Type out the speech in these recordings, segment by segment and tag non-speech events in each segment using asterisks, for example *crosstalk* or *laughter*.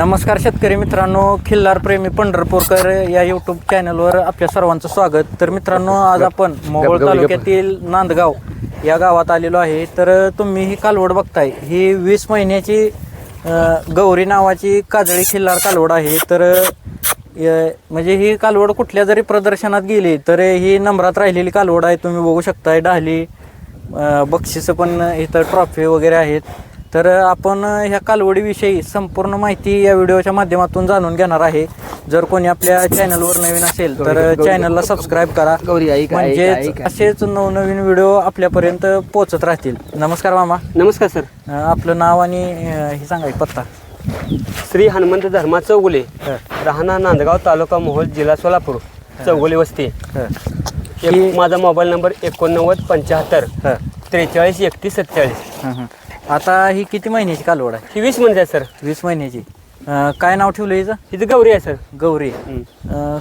नमस्कार शेतकरी मित्रांनो खिल्लार प्रेमी पंढरपूरकर या यूट्यूब चॅनलवर आपल्या सर्वांचं स्वागत. तर मित्रांनो आज आपण मोहोळ तालुक्यातील नांदगाव या गावात आलेलो आहे. तर तुम्ही ही कालवड बघताय. ही वीस महिन्याची गौरी नावाची काजळी खिल्लार कालवड आहे. तर म्हणजे ही कालवड कुठल्या जरी प्रदर्शनात गेली तर ही नंबरात राहिलेली कालवड आहे. तुम्ही बघू शकताय डाहली अ, बक्षिसं पण इथं ट्रॉफी वगैरे आहेत. तर आपण ह्या कालवडीविषयी संपूर्ण माहिती या व्हिडिओच्या माध्यमातून जाणून घेणार आहे. जर कोणी आपल्या चॅनलवर नवीन असेल तर चॅनलला सबस्क्राईब करा. म्हणजेच ऐक. असेच नवनवीन व्हिडिओ आपल्यापर्यंत पोहोचत राहतील. नमस्कार मामा. नमस्कार सर. आपलं नाव आणि हे सांगा एक पत्ता. श्री हनुमंत धर्मा चौगुले. राहणार नांदगाव तालुका मोहोळ जिल्हा सोलापूर. चौगुले वस्ती. ह, माझा मोबाईल नंबर एकोणनव्वद पंच्याहत्तर. ह, त्रेचाळीस एकतीस सत्तेचाळीस. आता ही किती महिन्याची कालवड आहे? ही वीस म्हणजे आहे सर. वीस महिन्याची. अ, काय नाव ठेवलं हिचं? हिचं गौरी आहे सर. गौरी.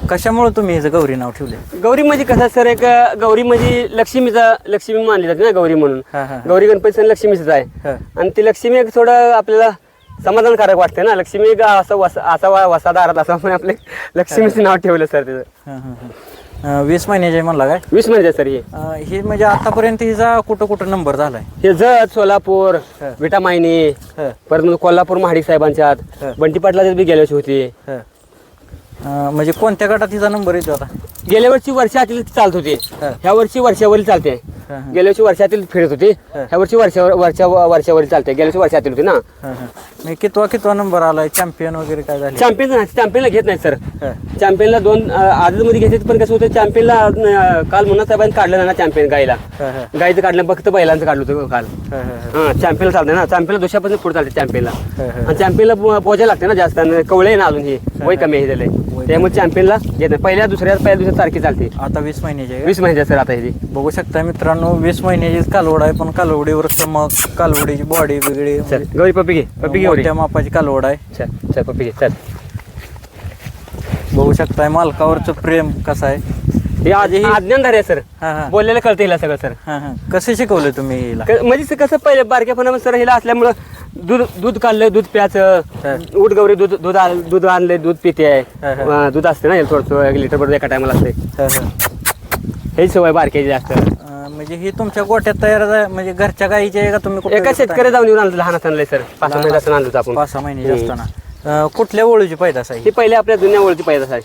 कशामुळे तुम्ही हिचं गौरी नाव ठेवले गौरी म्हणजे कसं आहे सर एक अं, गौरी म्हणजे लक्ष्मीचा लक्ष्मी मानली जाते ना गौरी म्हणून. हा, हा. गौरी गणपती सण लक्ष्मीच आहे. हा. आणि ती लक्ष्मी एक थोडं आपल्याला समाधानकारक वाटते ना. लक्ष्मी एक असं वस असा वा- वसा दारात असं आपले लक्ष्मीचं नाव ठेवलं सर त्याचं हं, हं, हं. अं, वीस महिन्याचे म्हणला काय वीस म्हणजे सर हे अं, हे म्हणजे आतापर्यंत हिचा कुठं कुठं नंबर झालाय हे जत सोलापूर हा. विटा मायनी हं, परत मग कोल्हापूर महाडिक साहेबांच्यात हा. बंटी पाटलाच्यात बी गेल्या वर्षी होती हं. अं, म्हणजे कोणत्या गटात हिचा नंबर येतो आता गेल्या वर्षी वर्षातील चालत होती हा. ह्या वर्षी वर्षावरील चालते हं. गेल्या वर्षी वर्षातील फिरत होती हा. ह्या वर्षी वर्षावर वर्षा वर्षावरील चालते गेल्या वर्षी वर्षातील होती ना हं, हं. म्हणजे कितवा कितवा नंबर आलाय? चॅम्पियन वगैरे काय झाले? चॅम्पियन चॅम्पियनला घेत नाही सर हं, चॅम्पियनला दोन आजच मध्ये घेतले पण कसं होतं चॅम्पियनला अं, काल म्हणून साहेबांनी काढलं ना चॅम्पियन गायला. हं, हं. गायचं काढलं फक्त बैलांचं काढलं होतं काल. हं, हं, हं. हा चॅम्पियनला चालते ना. चॅम्पियनला दुसऱ्यापासून पुढे चालते चॅम्पियनला हं, हं. आणि चॅम्पियनला पोजा लागते ना जास्त आणि कवळे ना अजून हे वय कमी आहे झालंय वय त्यामुळे चॅम्पियनला घेत नाही. पहिल्या दुसऱ्या पहिल्या दुसऱ्या तारखे चालते. आता वीस महिन्याचे आहे का? वीस महिन्याच्या सर आता हे. बघू शकता मित्रांनो वीस महिन्याची कालवड आहे पण कालवडीवर चमक कालवडीची बॉडी वेगळी चल गौरी पप्पी घे. पप्पी घे मोठ्या मापाची कालवड आहे. चल चल पप्पी घे चल. बघू शकताय मालकावरचं प्रेम कसं आहे. हे आज आज्ञानधारी आहे सर. हा हा. बोललेलं कळतं हिला सगळं सर. हा हा. कसं शिकवलं तुम्ही हिला? क- म्हणजे कसं पहिले बारक्यापणा सर हिला असल्यामुळं दूध दूध काढलं दूध हा. प्यायचं. उठ गौरी दूध दूध दूध आणलंय दूध पिते आहे. हा. अं, दूध असते ना थोडंसं एक लिटर बरोबर एका टायमाला असते. हा, हा. हे सवय बारक्याची जास्त. म्हणजे ही तुमच्या गोट्यात तयार झा- म्हणजे घरच्या गाईचे आहे का तुम्ही कुठं एका शेतकरी जाऊन येऊन आणलं लहान असताना सर. पाच सहा महिने असताना आणलं होतं आपण. पाच सहा हम्म. असताना अं, कुठल्या वळूची पैदास आहे ही पहिले आपल्या जुन्या ओळखी पाहिजे आहे.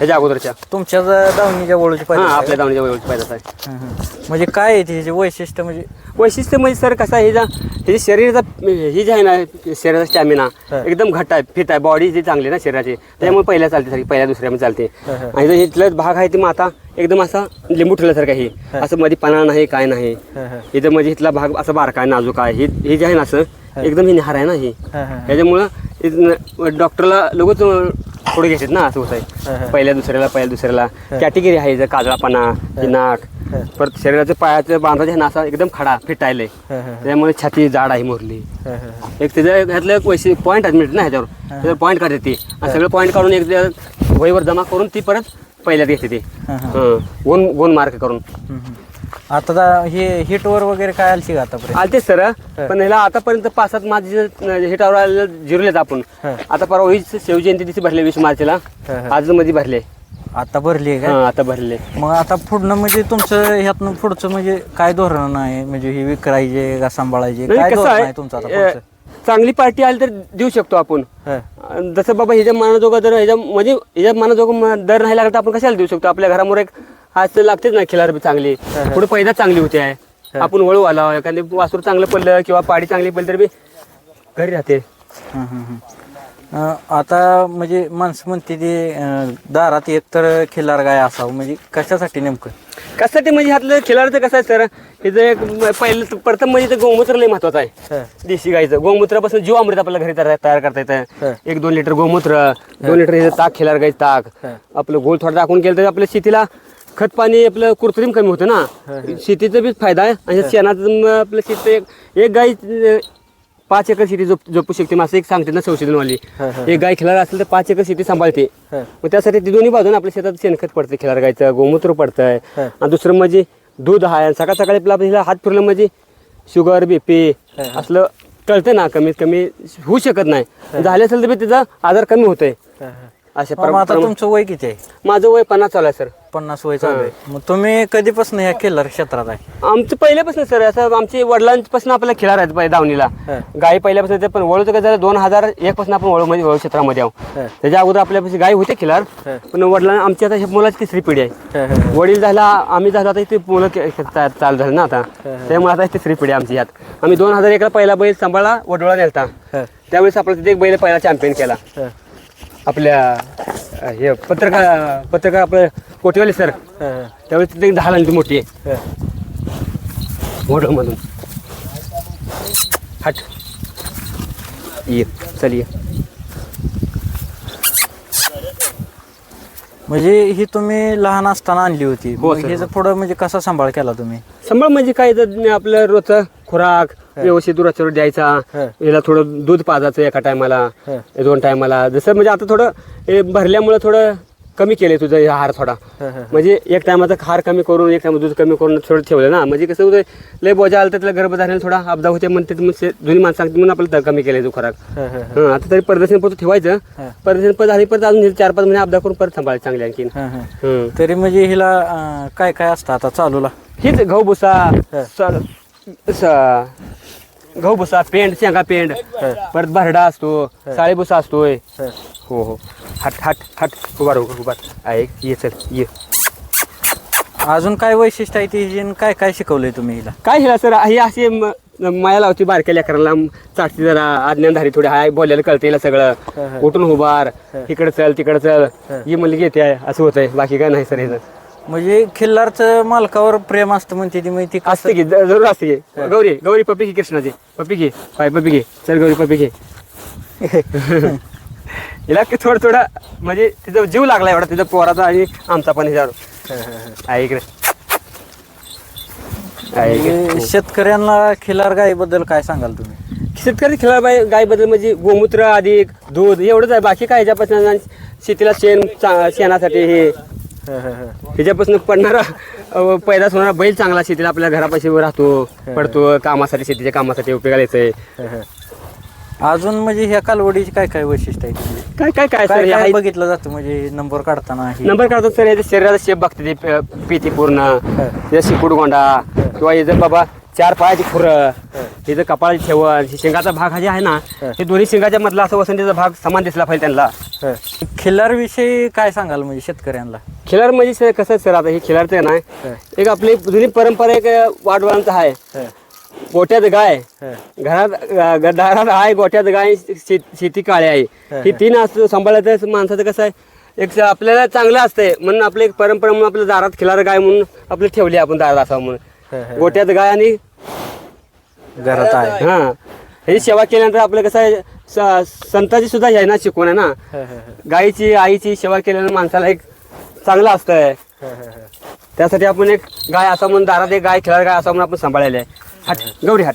ह्याच्या अगोदरच्या तुमच्या ज- दावणीच्या वळूची हा आहे आपल्या दावणीच्या ओळखी पाहिजे आहे हं. म्हणजे काय आहे तिचे वैशिष्ट्य म्हणजे वैशिष्ट्य म्हणजे सर कसं आहे हिचा हे शरीराचा ही जी आहे ना शरीराचा स्टॅमिना हा. एकदम घट्ट आहे फिट आहे बॉडी जी चांगली आहे ना शरीराची त्यामुळे पहिल्या चालते सारखी पहिल्या दुसऱ्यामध्ये चालते हा, हा. आणि जो इथलं भाग आहे ती माता एकदम असा लिंबू ठेवल्यासारखा ही हा. असं मध्ये पाना नाही काय नाही हं, हं. इथं म्हणजे इथला भाग असा बारका आहे नाजूक आहे ही ही जी आहे ना असं एकदम ही निहार आहे ना ही हं, हं. त्याच्यामुळं डॉक्टरला लगेच पुढे घेतात ना असं होत हा, हा. आहे पहिल्या दुसऱ्याला पहिल्या दुसऱ्याला. कॅटेगरी आहे जर काजळापणा नाक. परत शरीराचं पायाचं बांधाचे ना असा एकदम खडा फिटायले. त्यामुळे छाती जाड आहे मोरली. एक त्याच्या ह्यातलं एक वैशिष्ट्य पॉईंट मिळत ना ह्याच्यावर. त्याच्यावर पॉईंट काढते ती. आणि सगळं पॉईंट काढून एक वहीवर जमा करून ती परत पहिल्यात घेते ती. गुण गुण मार्क करून. आता हे हिटवर वगैरे काय आलशी का आतापर्यंत? आलतेच सर पण ह्याला आतापर्यंत पाच सात माझे हे टावर जिरलेत आपण. हं. आता परवा वीस शिवजयंती दिवशी भरले वीस मार्चला. हं, हं. आज मध्ये भरले. आता भरली आहे हा का आता भरले. मग आता पुढनं म्हणजे तुमचं ह्यातनं पुढचं म्हणजे काय धोरण आहे? म्हणजे हे विकायचे का सांभाळायचे? काय धोरण आहे तुमचं आता अं, पुढचं? चांगली पार्टी आली तर देऊ शकतो आपण. हं. जसं बाबा ह्याच्या मानाजोगा जर ह्याच्या म्हणजे ह्याच्या मानाजोगा म- दर नाही लागला तर आपण कशाला देऊ शकतो? आपल्या घरामोर एक आज लागतेच ना खिलार बी चांगली पुढे पैदा चांगली होते. आहे आपण वळू आला एखादी वासूर चांगलं पडलं किंवा पाडी चांगली पडली तर बी घरी राहते. हं, हं, हं. अं, आता म्हणजे माणसं म्हणते ते अं, दारात एक तर खिल्लार गाय असावं. म्हणजे कशासाठी नेमकं? कशासाठी म्हणजे ह्यातलं खिलारचं कसं आहे सर? हे जे एक म- पहिलं प्रथम म्हणजे ते गोमूत्र लय महत्वाचं आहे. हं. देशी गाईचं गोमूत्रापासून जीव अमृत आपल्याला घरी तयार तयार करता हं. येतं एक दोन लिटर गोमूत्र दोन लिटर हे ताक खिलार गाईचं ताक. हं. आपलं गोल थोडं टाकून केलं तर आपल्या शेतीला खत पाणी आपलं कृत्रिम कमी होतं ना. शेतीचा बी फायदा आहे. आणि शेणाचं आपलं शेत एक एक अं, पाच एकर शेती जोप जोपू शकते. मग असं एक सांगते ना संशोधनवाली. एक गाय खिलार असेल तर पाच एकर शेती सांभाळते. मग त्यासाठी ती दोन्ही बाजून आपल्या शेतात शेणखत पडतं खिलार गायचं गोमूत्र पडतंय. आणि दुसरं म्हणजे दूध आहे. आणि सकाळ सकाळी आपला आपल्याला हात फिरलं म्हणजे शुगर बीपी. असलं कळतं ना कमीत कमी होऊ शकत नाही. झाले असेल तर त्याचा आजार कमी होतोय. अशा मग आता प्रमा- तुमचं वय किती आहे? माझं वय पन्नास चालू आहे सर. पन्नास वय चालू आहे. मग तुम्ही कधीपासून ह्या केलर क्षेत्रात आहे? आमचं पहिल्यापासून सर. असं आमची वडिलांपासून आपल्याला खिलार आहेत पहिले दावणीला. हा. गाई पहिल्यापासून ते पण वळूचं काय झालं दोन हजार एक पासून आपण वळू मध्ये वळू क्षेत्रामध्ये आहोत. हा. त्याच्या अगोदर आपल्यापाशी गाय होते खिलार हा. पण वडिलांना आमची आता हे मुलाची तिसरी पिढी आहे. वडील झाला आम्ही झालो आता इथे मुलं चा- चालू झालं ना आता. त्यामुळे आता तिसरी पिढी आहे आमची यात. आम्ही दोन हजार एकला पहिला बैल सांभाळला वडोळा नेलता. त्यावेळेस आपला तिथे एक बैल पहिला चॅम्पियन केला. आपल्या हे पत्रकार पत्रकार आपलं कोटेवाले सर त्यावेळेस तिथे दहा लांची मोठी. आहे वडोमधून हट. ये चल ये. म्हणजे ही तुम्ही लहान असताना आणली होती. हो, मग सर, ह्याचा पुढं म्हणजे कसा सांभाळ केला तुम्ही? सांभाळ म्हणजे काय तर आपलं रोजचं खुराक व्यवस्थित रोजच्या रोज द्यायचा हा. याला थोडं दूध पाजायचं एका टायमाला हा. दोन टायमाला. जसं म्हणजे आता थोडं हे भरल्यामुळे थोडं कमी केले तुझं हे आहार थोडा. म्हणजे एक टायमाचा खार कमी करून एक टाइम दूध कमी करून थोडं ठेवलं ना. म्हणजे कसं होतं लय बोजा आलं तर त्याला गर्भधारणेला थोडा अपदा होते म्हणते जुनी माणसं सांगते म्हणून आपल्याला कमी केले तो खुराक हं, आता तरी परदर्शन परत ठेवायचं. परदर्शन परत आणि परत अजून चार पाच महिने अपदा करून परत सांभाळायचं चांगले आणखीन. तरी म्हणजे हिला काय काय असतं आता चालूला? हीच गहू भुसा. गहू भुसा पेंड शेंगा पेंड. परत भरडा असतो साळे भुसा असतोय. हो. हो हट हट हट. उभा राहू उभा आहे ये चल ये. अजून काय वैशिष्ट्य आहे ती? काय काय शिकवलंय तुम्ही हिला? काय हिला सर? ही अशी म- माया लावती बारक्या लेकराला चाटती जरा आज्ञानधारी थोडी. हाय बोलायला कळते हिला सगळं. उठून उभार. इकडे चल तिकडे चल. ही. मुलगी येते आहे असं होतंय. बाकी काय नाही सर हे म्हणजे खिल्लारचं मालकावर प्रेम असतं म्हणते ती माहिती असते की ज- जरूर असते की. गौरी गौरी पप्पी घे कृष्णाची? पप्पी घे पाय पप्पी घे चल गौरी पप्पी घे *laughs* हिला की थोडं थोडं म्हणजे तिचा जीव लागला एवढा तिचा पोराचा आणि आमचा पण ह्याच्यावर आहे इकडे. आहे इकडे. म्हणजे शेतकऱ्यांना खिल्लार गायीबद्दल काय सांगाल तुम्ही? शेतकरी खिलार गायबद्दल म्हणजे गोमूत्र अधिक दूध एवढंच आहे. बाकी काय ह्याच्यापासून आणि शेतीला शेण चा- शेणासाठी हे ह्याच्यापासून पडणारा अ, पैदास होणारा बैल चांगला शेतीला आपल्या घरापाशी राहतो पडतो कामासाठी शेतीच्या कामासाठी उपयोगाला येतोय अजून म्हणजे ह्या कालवडीची काय काय वैशिष्ट्य आहे काय काय काय सर काय काय आहे- बघितलं जातं म्हणजे नंबर काढताना हे? नंबर काढतात सर याच्या शरीराचा शेप बघते ते प- पिती पूर्ण याचा शिपूड गोंडा किंवा याचं बाबा चार पायाची खुरं हिचं कपाळाची ठेवण हे शेंगाचा भाग हा जे आहे ना हे दोन्ही शेंगाच्या मधला असं वसंतीचा भाग समान दिसला पाहिजे त्यांना. खिल्लार विषयी काय सांगाल म्हणजे शेतकऱ्यांना? खिलार म्हणजे सर कसं सर आता हे खिलारचं ना एक आपली जुनी परंपरा एक वाढवणांचं आहे. गोट्यात गाय. घरात दारात आहे गोट्यात गाय शेती काळी आहे. ही तीन असतो सांभाळायचं माणसाचं कसं आहे एक आपल्याला चांगलं असतंय म्हणून आपली एक परंपरा म्हणून आपल्या दारात खिलार गाय म्हणून आपली ठेवली आपण दारात असावं म्हणून. गोट्यात गाय आणि घरात आहे. हा. हे सेवा केल्यानंतर आपलं कसं आहे संताची सुद्धा आहे ना शिकवण आहे ना. गायीची आईची सेवा केल्यानं माणसाला एक चांगलं असतंय. *laughs* त्यासाठी आपण एक गाय असा म्हणून दारात एक गाय खिलार गाय असा म्हणून आपण सांभाळायला आहे. हट गौरी हट.